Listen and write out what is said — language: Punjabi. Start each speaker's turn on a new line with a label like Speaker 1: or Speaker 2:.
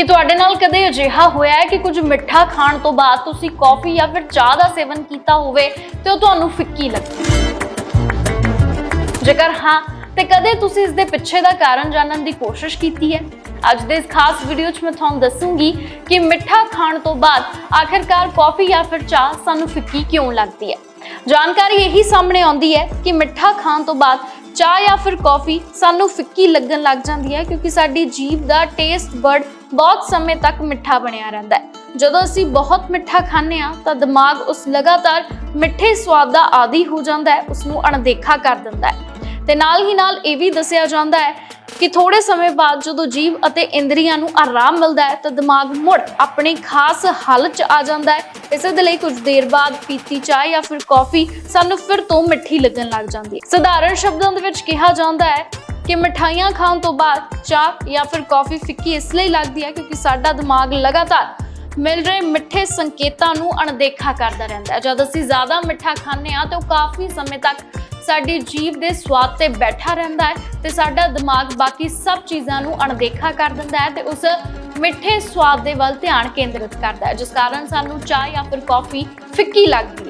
Speaker 1: ਕੀ ਤੁਹਾਡੇ ਨਾਲ ਕਦੇ ਅਜਿਹਾ ਹੋਇਆ ਹੈ ਕਿ ਕੁਝ ਮਿੱਠਾ ਖਾਣ ਤੋਂ ਬਾਅਦ ਤੁਸੀਂ ਕੌਫੀ ਜਾਂ ਫਿਰ ਚਾਹ ਦਾ ਸੇਵਨ ਕੀਤਾ ਹੋਵੇ ਤੇ ਉਹ ਤੁਹਾਨੂੰ ਫਿੱਕੀ ਲੱਗੇ? ਜੇਕਰ ਹਾਂ, ਤੇ ਕਦੇ ਤੁਸੀਂ ਇਸ ਦੇ ਪਿੱਛੇ ਦਾ ਕਾਰਨ ਜਾਣਨ ਦੀ ਕੋਸ਼ਿਸ਼ ਕੀਤੀ ਹੈ? ਅੱਜ ਦੇ ਇਸ ਖਾਸ ਵੀਡੀਓ 'ਚ ਮੈਂ ਤੁਹਾਨੂੰ ਦੱਸੂੰਗੀ ਕਿ ਮਿੱਠਾ ਖਾਣ ਤੋਂ ਬਾਅਦ ਆਖਿਰਕਾਰ ਕੌਫੀ ਜਾਂ ਫਿਰ ਚਾਹ ਸਾਨੂੰ ਫਿੱਕੀ ਕਿਉਂ ਲੱਗਦੀ ਹੈ? ਜਾਣਕਾਰੀ ਇਹੀ ਸਾਹਮਣੇ ਆਉਂਦੀ ਹੈ ਕਿ ਮਿੱਠਾ ਖਾਣ ਤੋਂ ਬਾਅਦ ਚਾਹ ਜਾਂ ਫਿਰ ਕੌਫੀ ਸਾਨੂੰ ਫਿੱਕੀ ਲੱਗਣ ਲੱਗ ਜਾਂਦੀ ਹੈ ਕਿਉਂਕਿ ਸਾਡੀ ਜੀਭ ਦਾ ਟੇਸਟ ਬਰਡ ਬਹੁਤ ਸਮੇਂ ਤੱਕ ਮਿੱਠਾ ਬਣਿਆ ਰਹਿੰਦਾ ਹੈ। ਜਦੋਂ ਅਸੀਂ ਬਹੁਤ ਮਿੱਠਾ ਖਾਂਦੇ ਹਾਂ, ਤਾਂ ਦਿਮਾਗ ਉਸ ਲਗਾਤਾਰ ਮਿੱਠੇ ਸਵਾਦ ਦਾ ਆਦੀ ਹੋ ਜਾਂਦਾ ਹੈ ਉਸ ਨੂੰ ਅਣਦੇਖਾ ਕਰ ਦਿੰਦਾ ਹੈ। ਤੇ ਨਾਲ ਹੀ ਨਾਲ ਇਹ ਵੀ ਦੱਸਿਆ ਜਾਂਦਾ ਹੈ ਕਿ ਥੋੜੇ ਸਮੇਂ ਬਾਅਦ ਜਦੋਂ ਜੀਵ ਅਤੇ ਇੰਦਰੀਆਂ ਨੂੰ ਆਰਾਮ ਮਿਲਦਾ ਹੈ, ਤਾਂ ਦਿਮਾਗ ਮੁੜ ਆਪਣੀ ਖਾਸ ਹਾਲਤ 'ਚ ਆ ਜਾਂਦਾ ਹੈ। ਇਸੇ ਦੇ ਲਈ ਕੁਝ ਦੇਰ ਬਾਅਦ ਪੀਤੀ ਚਾਹ ਜਾਂ ਫਿਰ ਕੌਫੀ ਸਾਨੂੰ ਫਿਰ ਤੋਂ ਮਿੱਠੀ ਲੱਗਣ ਲੱਗ ਜਾਂਦੀ ਹੈ। ਸਧਾਰਨ ਸ਼ਬਦਾਂ ਦੇ ਵਿੱਚ ਕਿਹਾ ਜਾਂਦਾ ਹੈ ਕਿ ਮਠਾਈਆਂ ਖਾਣ ਤੋਂ ਬਾਅਦ ਚਾਹ ਜਾਂ ਫਿਰ ਕੌਫੀ ਫਿੱਕੀ ਇਸ ਲਈ ਲੱਗਦੀ ਹੈ ਕਿਉਂਕਿ ਸਾਡਾ ਦਿਮਾਗ ਲਗਾਤਾਰ ਮਿਲ ਰਹੇ ਮਿੱਠੇ ਸੰਕੇਤਾਂ ਨੂੰ ਅਣਦੇਖਾ ਕਰਦਾ ਰਹਿੰਦਾ ਹੈ। ਜਦ ਅਸੀਂ ਜ਼ਿਆਦਾ ਮਿੱਠਾ ਖਾਂਦੇ ਹਾਂ ਤਾਂ ਉਹ ਕਾਫੀ ਸਮੇਂ ਤੱਕ ਸਾਡੀ ਜੀਭ ਦੇ ਸਵਾਦ ਤੇ ਬੈਠਾ ਰਹਿੰਦਾ ਹੈ ਤੇ ਸਾਡਾ ਦਿਮਾਗ ਬਾਕੀ ਸਭ ਚੀਜ਼ਾਂ ਨੂੰ ਅਣਦੇਖਾ ਕਰ ਦਿੰਦਾ ਹੈ ਤੇ ਉਸ ਮਿੱਠੇ ਸਵਾਦ ਦੇ ਵੱਲ ਧਿਆਨ ਕੇਂਦਰਿਤ ਕਰਦਾ ਹੈ, ਜਿਸ ਕਾਰਨ ਸਾਨੂੰ ਚਾਹ ਜਾਂ ਫਿਰ ਕੌਫੀ ਫਿੱਕੀ ਲੱਗਦੀ ਹੈ।